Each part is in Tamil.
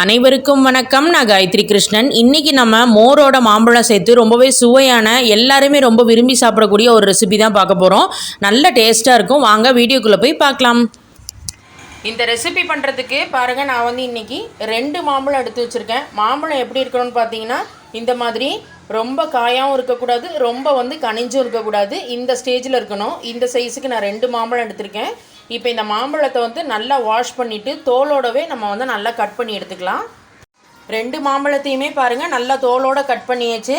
அனைவருக்கும் வணக்கம். நான் காயத்ரி கிருஷ்ணன். இன்றைக்கி நம்ம மோரோட மாம்பழம் சேர்த்து ரொம்பவே சுவையான எல்லாருமே ரொம்ப விரும்பி சாப்பிடக்கூடிய ஒரு ரெசிபி தான் பார்க்க போகிறோம் நல்ல டேஸ்ட்டாக இருக்கும். வாங்க வீடியோக்குள்ளே போய் பார்க்கலாம். இந்த ரெசிபி பண்ணுறதுக்கு பாருங்கள் நான் வந்து இன்றைக்கி ரெண்டு மாம்பழம் எடுத்து வச்சுருக்கேன். மாம்பழம் எப்படி இருக்கணும்னு பார்த்தீங்கன்னா இந்த மாதிரி ரொம்ப காயாகவும் இருக்கக்கூடாது ரொம்ப வந்து கனிஞ்சும் இருக்கக்கூடாது. இந்த ஸ்டேஜில் இருக்கணும். இந்த சைஸுக்கு நான் ரெண்டு மாம்பழம் எடுத்திருக்கேன். இப்போ இந்த மாம்பழத்தை வந்து நல்லா வாஷ் பண்ணிவிட்டு தோலோடவே நம்ம வந்து நல்லா கட் பண்ணி எடுத்துக்கலாம். ரெண்டு மாம்பழத்தையுமே பாருங்கள் நல்லா தோலோட கட் பண்ணியாச்சு.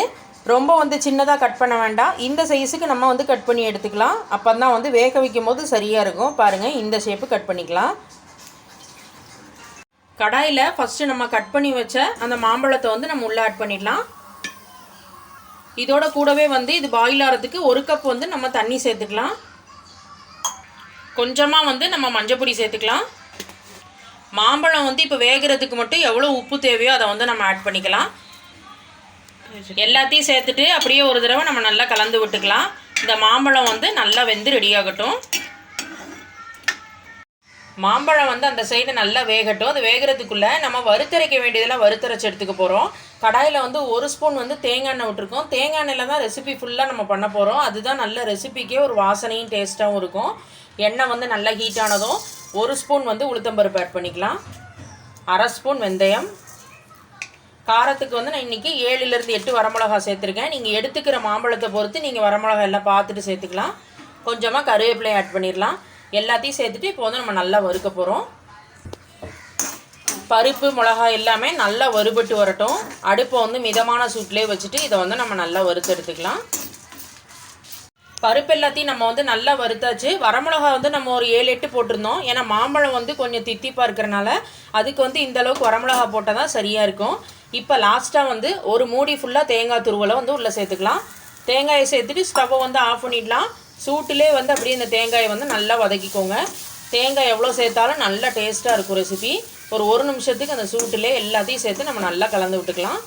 ரொம்ப வந்து சின்னதாக கட் பண்ண வேண்டாம். இந்த சைஸுக்கு நம்ம வந்து கட் பண்ணி எடுத்துக்கலாம். அப்போ தான் வந்து வேக வைக்கும் போது சரியாக இருக்கும். பாருங்கள் இந்த ஷேப்பு கட் பண்ணிக்கலாம். கடாயில் ஃபஸ்ட்டு நம்ம கட் பண்ணி வச்ச அந்த மாம்பழத்தை வந்து நம்ம உள்ளே ஆட் பண்ணிடலாம். இதோட கூடவே வந்து இது பாயில் ஆகிறதுக்கு ஒரு கப் வந்து நம்ம தண்ணி சேர்த்துக்கலாம். கொஞ்சமாக வந்து நம்ம மஞ்சப்பொடி சேர்த்துக்கலாம். மாம்பழம் வந்து இப்போ வேகிறதுக்கு மட்டும் எவ்வளோ உப்பு தேவையோ அதை வந்து நம்ம ஆட் பண்ணிக்கலாம். எல்லாத்தையும் சேர்த்துட்டு அப்படியே ஒரு தடவை நம்ம நல்லா கலந்து விட்டுக்கலாம். இந்த மாம்பழம் வந்து நல்லா வெந்து ரெடியாகட்டும் மாம்பழம் வந்து அந்த சைடு நல்லா வேகட்டும். அது வேகிறதுக்குள்ளே நம்ம வறுத்தரைக்க வேண்டியதெல்லாம் வறுத்தரைச்சி எடுத்துக்க போகிறோம் கடாயில் வந்து ஒரு ஸ்பூன் வந்து தேங்காய் எண்ணெய் விட்டுருக்கோம். தேங்காய் எண்ணெயில் தான் ரெசிபி ஃபுல்லாக நம்ம பண்ண போகிறோம் அதுதான் நல்ல ரெசிபிக்கே ஒரு வாசனையும் டேஸ்ட்டாகவும் இருக்கும். எண்ணெய் வந்து நல்லா ஹீட் ஆனதும் ஒரு ஸ்பூன் வந்து உளுத்தம்பருப்பு ஆட் பண்ணிக்கலாம். அரை ஸ்பூன் வெந்தயம். காரத்துக்கு வந்து நான் இன்றைக்கி ஏழுலேருந்து எட்டு வரமிளகா சேர்த்துருக்கேன். நீங்கள் எடுத்துக்கிற மாம்பழத்தை பொறுத்து நீங்கள் வரமிளகா எல்லாம் பார்த்துட்டு சேர்த்துக்கலாம். கொஞ்சமாக கருவேப்பிலையும் ஆட் பண்ணிடலாம். எல்லாத்தையும் சேர்த்துட்டு இப்போ வந்து நம்ம நல்லா வறுக்க போகிறோம் பருப்பு மிளகா எல்லாமே நல்லா வறுபட்டு வரட்டும். அடுப்பை வந்து மிதமான சூட்லேயே வச்சுட்டு இதை வந்து நம்ம நல்லா வறுத்து எடுத்துக்கலாம். பருப்பு எல்லாத்தையும் நம்ம வந்து நல்லா வறுத்தாச்சு. வரமிளகா வந்து நம்ம ஒரு ஏழு எட்டு போட்டிருந்தோம். ஏன்னா மாம்பழம் வந்து கொஞ்சம் தித்திப்பாக இருக்கிறனால அதுக்கு வந்து இந்த அளவுக்கு வரமிளகா போட்டால் தான் சரியாக இருக்கும். இப்போ லாஸ்ட்டாக வந்து ஒரு மூடி ஃபுல்லாக தேங்காய் துருவலை வந்து உள்ளே சேர்த்துக்கலாம். தேங்காயை சேர்த்துட்டு ஸ்டவ்வை வந்து ஆஃப் பண்ணிடலாம். சூட்டிலே வந்து அப்படியே இந்த தேங்காயை வந்து நல்லா வதக்கிக்கோங்க. தேங்காய் எவ்வளோ சேர்த்தாலும் நல்லா டேஸ்ட்டாக இருக்கும் ரெசிபி ஒரு ஒரு நிமிஷத்துக்கு அந்த சூட்டிலே எல்லாத்தையும் சேர்த்து நம்ம நல்லா கலந்து விட்டுக்கலாம்.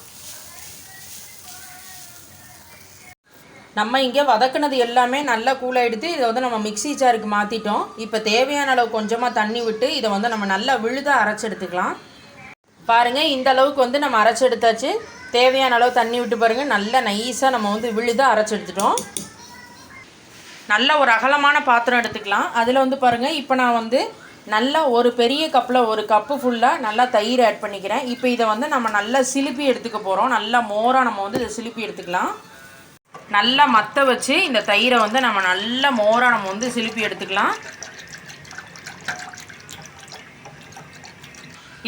நம்ம இங்கே வதக்குனது எல்லாமே நல்லா கூலாகிடுத்து இதை வந்து நம்ம மிக்ஸி ஜாருக்கு மாற்றிட்டோம் இப்போ தேவையான அளவு கொஞ்சமாக தண்ணி விட்டு இதை வந்து நம்ம நல்லா விழுதாக அரைச்சி எடுத்துக்கலாம் பாருங்கள் இந்த அளவுக்கு வந்து நம்ம அரைச்சி எடுத்தாச்சு தேவையான அளவு தண்ணி விட்டு பாருங்கள் நல்லா நைஸாக நம்ம வந்து விழுதாக அரைச்சி எடுத்துட்டோம் நல்ல ஒரு அகலமான பாத்திரம் எடுத்துக்கலாம். அதில் வந்து பாருங்கள் இப்போ நான் வந்து நல்லா ஒரு பெரிய கப்பில் ஒரு கப்பு ஃபுல்லாக நல்லா தயிர் ஆட் பண்ணிக்கிறேன். இப்போ இதை வந்து நம்ம நல்லா சிலுப்பி எடுத்துக்க போகிறோம் நல்லா மோராக நம்ம வந்து இதை சிலுப்பி எடுத்துக்கலாம். நல்லா மத்த வச்சு இந்த தயிரை வந்து நம்ம நல்ல மோராக நம்ம வந்து சிலுப்பி எடுத்துக்கலாம்.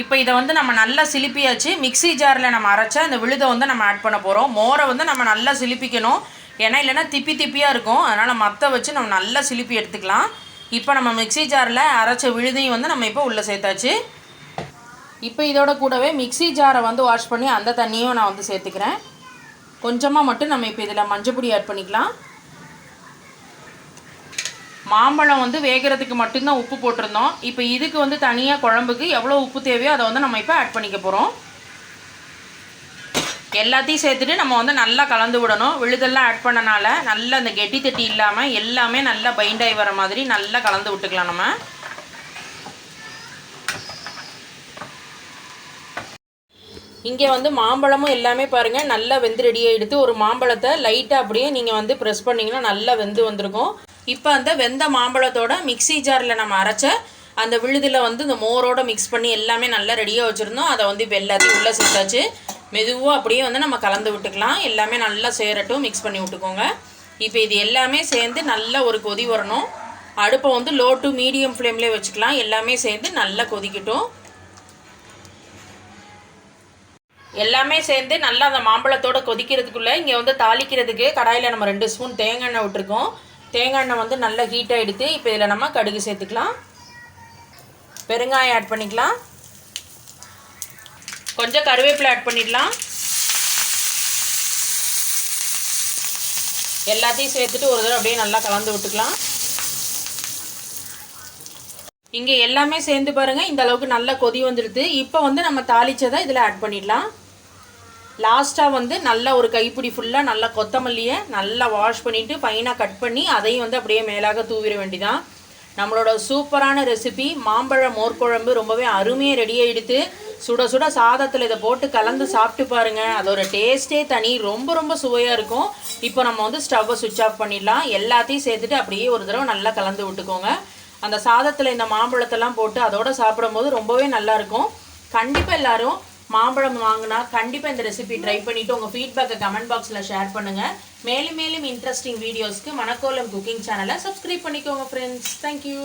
இப்போ இதை வந்து நம்ம நல்லா சிலுப்பியாச்சு. மிக்ஸி ஜாரில் நம்ம அரைச்சா இந்த விழுதை வந்து நம்ம ஆட் பண்ண போகிறோம் மோரை வந்து நம்ம நல்லா சிலுப்பிக்கணும். ஏன்னா இல்லைன்னா திப்பி திப்பியாக இருக்கும். அதனால் மற்ற வச்சு நம்ம நல்லா சிலுப்பி எடுத்துக்கலாம். இப்போ நம்ம மிக்ஸி ஜாரில் அரைச்ச விழுதையும் வந்து நம்ம இப்போ உள்ளே சேர்த்தாச்சு. இப்போ இதோட கூடவே மிக்ஸி ஜாரை வந்து வாஷ் பண்ணி அந்த தண்ணியும் நான் வந்து சேர்த்துக்கிறேன். கொஞ்சமாக மட்டும் நம்ம இப்போ இதில் மஞ்சப்பொடி ஆட் பண்ணிக்கலாம். மாம்பழம் வந்து வேகிறதுக்கு மட்டும்தான் உப்பு போட்டிருந்தோம். இப்போ இதுக்கு வந்து தனியாக குழம்புக்கு எவ்வளோ உப்பு தேவையோ அதை வந்து நம்ம இப்போ ஆட் பண்ணிக்க போகிறோம் எல்லாத்தையும் சேர்த்துட்டு நம்ம வந்து நல்லா கலந்து விடணும். விழுதெல்லாம் ஆட் பண்ணனால நல்லா அந்த கெட்டி தட்டி இல்லாமல் எல்லாமே நல்லா பைண்ட் ஆகி வர மாதிரி நல்லா கலந்து விட்டுக்கலாம் நம்ம. இங்கே வந்து மாம்பழமும் எல்லாமே பாருங்கள் நல்லா வெந்து ரெடியாக எடுத்து ஒரு மாம்பழத்தை லைட்டாக அப்படியே நீங்கள் வந்து ப்ரெஸ் பண்ணிங்கன்னா நல்லா வெந்து வந்திருக்கும். இப்போ அந்த வெந்த மாம்பழத்தோட மிக்ஸி ஜாரில் நம்ம அரைச்ச அந்த விழுதில் வந்து இந்த மோரோட மிக்ஸ் பண்ணி எல்லாமே நல்லா ரெடியாக வச்சுருந்தோம். அதை வந்து இப்போ எல்லாத்தையும் உள்ளே சேர்த்தாச்சு. மெதுவாக அப்படியே வந்து நம்ம கலந்து விட்டுக்கலாம். எல்லாமே நல்லா சேரட்டும். மிக்ஸ் பண்ணி விட்டுக்கோங்க. இப்போ இது எல்லாமே சேர்ந்து நல்லா ஒரு கொதி வரணும். அடுப்பை வந்து லோ டு மீடியம் ஃப்ளேம்லேயே வச்சுக்கலாம். எல்லாமே சேர்ந்து நல்லா கொதிக்கட்டும். எல்லாமே சேர்ந்து நல்லா அந்த மாம்பழத்தோட கொதிக்கிறதுக்குள்ளே இங்கே வந்து தாளிக்கிறதுக்கு கடாயில் நம்ம ரெண்டு ஸ்பூன் தேங்காய் எண்ணெய் விட்டுருக்கோம். தேங்காய் எண்ணெய் வந்து நல்லா ஹீட் ஆகிடுது இப்போ இதில் நம்ம கடுகு சேர்த்துக்கலாம். பெருங்காயம் ஆட் பண்ணிக்கலாம். கொஞ்சம் கருவேப்பிலை ஆட் பண்ணிடலாம். எல்லாத்தையும் சேர்த்துட்டு ஒரு தடவை அப்படியே நல்லா கலந்து விட்டுக்கலாம். இங்கே எல்லாமே சேர்ந்து பாருங்கள் இந்த அளவுக்கு நல்லா கொதி வந்துடுது இப்போ வந்து நம்ம தாளிச்சதை இதில் ஆட் பண்ணிடலாம். லாஸ்ட்டாக வந்து நல்லா ஒரு கைப்பிடி ஃபுல்லாக நல்லா கொத்தமல்லியை நல்லா வாஷ் பண்ணிவிட்டு ஃபைனாக கட் பண்ணி அதையும் வந்து அப்படியே மேலாக தூவிட வேண்டிதான். நம்மளோட சூப்பரான ரெசிபி மாம்பழ மோர் குழம்பு ரொம்பவே அருமையாக ரெடி எடுத்து சுட சுட சாதத்தில் இதை போட்டு கலந்து சாப்பிட்டு பாருங்கள் அதோட டேஸ்ட்டே தனி ரொம்ப ரொம்ப சுவையாக இருக்கும். இப்போ நம்ம வந்து ஸ்டவ்வை சுவிட்ச் ஆஃப் பண்ணிடலாம். எல்லாத்தையும் சேர்த்துட்டு அப்படியே ஒரு தடவை நல்லா கலந்து விட்டுக்கோங்க. அந்த சாதத்தில் இந்த மாம்பழத்தெல்லாம் போட்டு அதோட சாப்பிடும்போது ரொம்பவே நல்லாயிருக்கும் கண்டிப்பாக எல்லாரும் மாம்பழம் வாங்கினா கண்டிப்பாக இந்த ரெசிபி ட்ரை பண்ணிவிட்டு உங்கள் ஃபீட்பேக்கை கமெண்ட் பாக்ஸில் ஷேர் பண்ணுங்கள் மேலும் மேலும் இன்ட்ரெஸ்டிங் வீடியோஸ்க்கு மணக்கோலம் குக்கிங் சேனலை சப்ஸ்கிரைப் பண்ணிக்கோங்க ஃப்ரெண்ட்ஸ் தேங்க்யூ